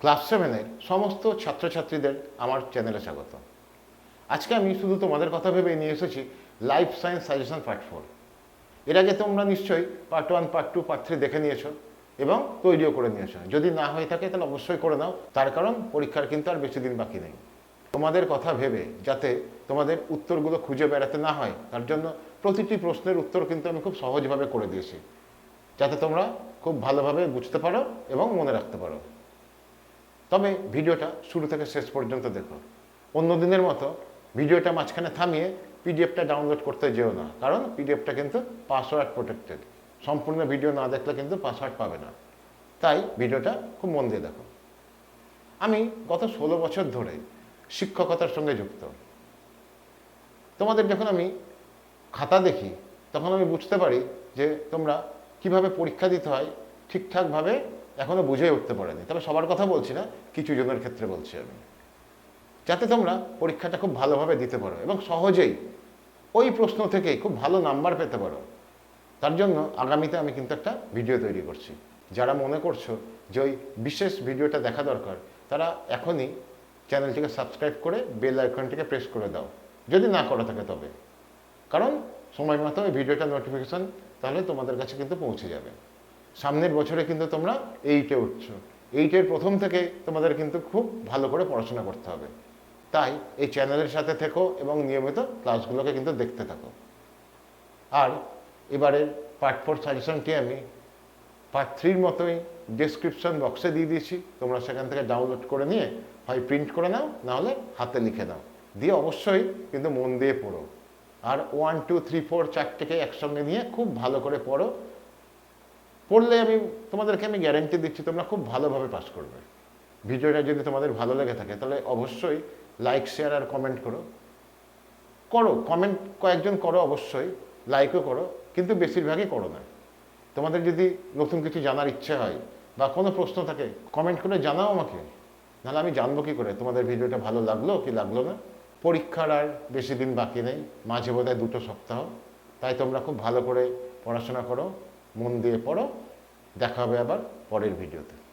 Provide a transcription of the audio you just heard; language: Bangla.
ক্লাস সেভেনের সমস্ত ছাত্রছাত্রীদের আমার চ্যানেলে স্বাগত। আজকে আমি শুধু তোমাদের কথা ভেবে নিয়ে এসেছি life science suggestion part four এর আগে তোমরা নিশ্চয়ই part one part two part three দেখে নিয়েছো এবং তৈরিও করে নিয়েছো। যদি না হয়ে থাকে তাহলে অবশ্যই করে নাও, তার কারণ পরীক্ষার কিন্তু আর বেশি দিন বাকি নেই। তোমাদের কথা ভেবে যাতে তোমাদের উত্তরগুলো খুঁজে বেড়াতে না হয়, তার জন্য প্রতিটি প্রশ্নের উত্তর কিন্তু আমি খুব সহজভাবে করে দিয়েছি। যাতে তোমরা খুব ভালোভাবে বুঝতে পারো এবং মনে রাখতে পারো। তবে ভিডিওটা শুরু থেকে শেষ পর্যন্ত দেখো অন্য দিনের মতো ভিডিওটা মাঝখানে থামিয়ে পিডিএফটা ডাউনলোড করতে যেও না, কারণ পিডিএফটা কিন্তু পাসওয়ার্ড প্রোটেক্টেড সম্পূর্ণ ভিডিও না দেখলে কিন্তু পাসওয়ার্ড পাবে না। তাই ভিডিওটা খুব মন দিয়ে দেখো আমি গত ষোলো বছর ধরে শিক্ষকতার সঙ্গে যুক্ত। তোমাদের যখন আমি খাতা দেখি, তখন আমি বুঝতে পারি যে তোমরা কীভাবে পরীক্ষা দিতে হয়, ঠিকঠাকভাবে এখনও বুঝে উঠতে পারেনি। তবে সবার কথা বলছি না, কিছু জনের ক্ষেত্রে বলছি আমি। যাতে তোমরা পরীক্ষাটা খুব ভালোভাবে দিতে পারো এবং সহজেই ওই প্রশ্ন থেকেই খুব ভালো নাম্বার পেতে পারো। তার জন্য আগামীতে আমি কিন্তু একটা ভিডিও তৈরি করছি। যারা মনে করছ যে ওই বিশেষ ভিডিওটা দেখা দরকার, তারা এখনই চ্যানেলটিকে সাবস্ক্রাইব করে বেল আইকনটিকে প্রেস করে দাও। যদি না করা থাকে তবে। কারণ সময় মতো ওই ভিডিওটা নোটিফিকেশন তাহলে তোমাদের কাছে কিন্তু পৌঁছে যাবে। সামনের বছরে কিন্তু তোমরা এইটে উঠছো। এইটের প্রথম থেকে তোমাদের কিন্তু খুব ভালো করে পড়াশোনা করতে হবে। তাই এই চ্যানেলের সাথে থেকো এবং নিয়মিত ক্লাসগুলোকে কিন্তু দেখতে থাকো। আর এবারের পার্ট ফোর সাজেশনটি আমি পার্ট থ্রির মতোই ডেসক্রিপশন বক্সে দিয়ে দিয়েছি। তোমরা সেখান থেকে ডাউনলোড করে নিয়ে হয় প্রিন্ট করে নাও নাহলে হাতে লিখে নাও। দিয়ে অবশ্যই কিন্তু মন দিয়ে পড়ো। আর ওয়ান টু থ্রি ফোর চারটেকে একসঙ্গে নিয়ে খুব ভালো করে পড়ো। পড়লে আমি তোমাদেরকে আমি গ্যারেন্টি দিচ্ছি, তোমরা খুব ভালোভাবে পাস করবে। ভিডিওটা যদি তোমাদের ভালো লেগে থাকে, তাহলে অবশ্যই লাইক শেয়ার আর কমেন্ট করো। করো কমেন্ট কয়েকজন করো অবশ্যই লাইকও করো, কিন্তু বেশিরভাগই করো না। তোমাদের যদি নতুন কিছু জানার ইচ্ছে হয় বা কোনো প্রশ্ন থাকে কমেন্ট করে জানাও আমাকে। নাহলে আমি জানব কী করে? তোমাদের ভিডিওটা ভালো লাগল কি লাগল না? পরীক্ষার আর বেশি দিন বাকি নেই, মাঝে বোধহয় দুটো সপ্তাহ। তাই তোমরা খুব ভালো করে পড়াশোনা করো। মন দিয়ে পড়ো দেখা হবে আবার পরের ভিডিওতে।